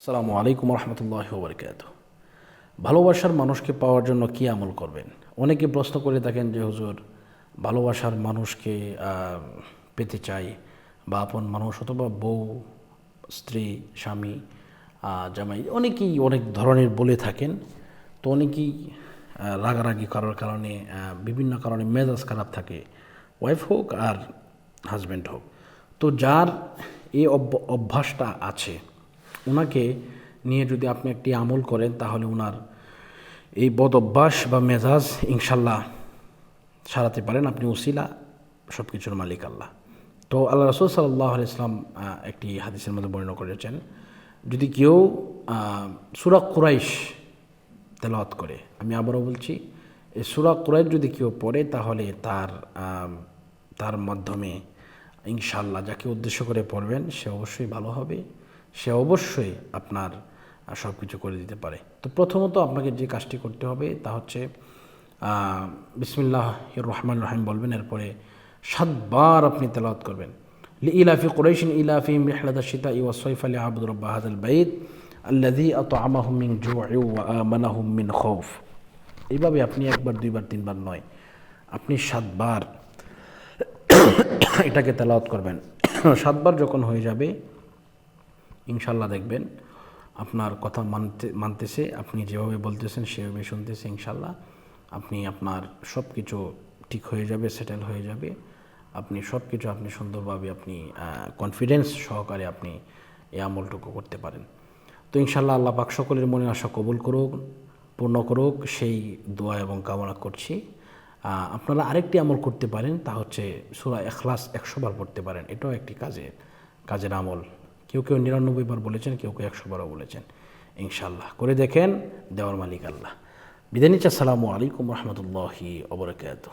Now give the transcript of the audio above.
সালামু আলাইকুম রহমতুল্লাহ বরকাত ভালোবাসার মানুষকে পাওয়ার জন্য কি আমল করবেন? অনেকে প্রশ্ন করে থাকেন যে, হুজুর, ভালোবাসার মানুষকে পেতে চাই বা আপন মানুষ অথবা বউ, স্ত্রী, স্বামী জামাই, অনেকেই অনেক ধরনের বলে থাকেন। তো অনেকেই রাগারাগি করার কারণে বিভিন্ন কারণে মেজাজ খারাপ থাকে, ওয়াইফ হোক আর হাজব্যান্ড হোক। তো যার এই অভ্য- অভ্যাসটা আছে ওনাকে নিয়ে যদি আপনি একটি আমল করেন, তাহলে ওনার এই বদ অভ্যাস বা মেজাজ ইনশাল্লাহ সারাতে পারেন। আপনি উসিলা সব কিছুর মালিক আল্লাহ। তো আল্লাহ রসুল সাল্লাহ ইসলাম একটি হাদিসের মধ্যে বর্ণনা করেছেন, যদি কেউ সুরা কুরাইশ তেলাওয়াত করে, আমি আবারও বলছি, এই সুরা কুরাইশ যদি কেউ পড়ে, তাহলে তার তার মাধ্যমে ইনশাল্লাহ যাকে উদ্দেশ্য করে পড়বেন, সে অবশ্যই ভালো হবে। সে অবশ্যই আপনার সব কিছু করে দিতে পারে। তো প্রথমত আপনাকে যে কাজটি করতে হবে তা হচ্ছে বিসমিল্লাহ রহমান রহিম বলবেন, এরপরে সাতবার আপনি তেলাওয়াত করবেন। ইলাফি কুরাইশিন ইলাফি মিহলাদা সীতা ইয়া সৈফ আলী আবুদ রব্বা হাজাল বাইদ আল্লাদি আত আমাহুম মিন জু আমানাহুম মিন খৌফ এইভাবে আপনি একবার, দুইবার, তিনবার নয়, আপনি সাতবার এটাকে তেলাওয়াত করবেন। সাতবার যখন হয়ে যাবে ইনশাল্লাহ দেখবেন। আপনার কথা মানতে, মানতেছে, আপনি যেভাবে বলতেছেন, সেভাবে শুনতেছে ইনশাল্লাহ। আপনি আপনার সব কিছু ঠিক হয়ে যাবে সেটেল হয়ে যাবে। আপনি সব কিছু আপনি সুন্দরভাবে আপনি কনফিডেন্স সহকারে আপনি এই আমলটুকু করতে পারেন। তো ইনশাল্লাহ আল্লাহ পাক সকলের মনে আশা কবুল করুক, পূর্ণ করুক, সেই দোয়া এবং কামনা করছি। আপনারা আরেকটি আমল করতে পারেন, তা হচ্ছে সুরা এখলাস একশো বার পড়তে পারেন। এটাও একটি কাজের কাজের আমল। কেউ কেউ নিরানব্বই বার বলেছেন, কেউ কেউ একশো বারও বলেছেন। ইনশাল্লাহ করে দেখেন দেওয়ার মালিক আল্লাহ। বিদায় নিচ্ছি, আসসালামু আলাইকুম রহমতুল্লাহি অবরাকাত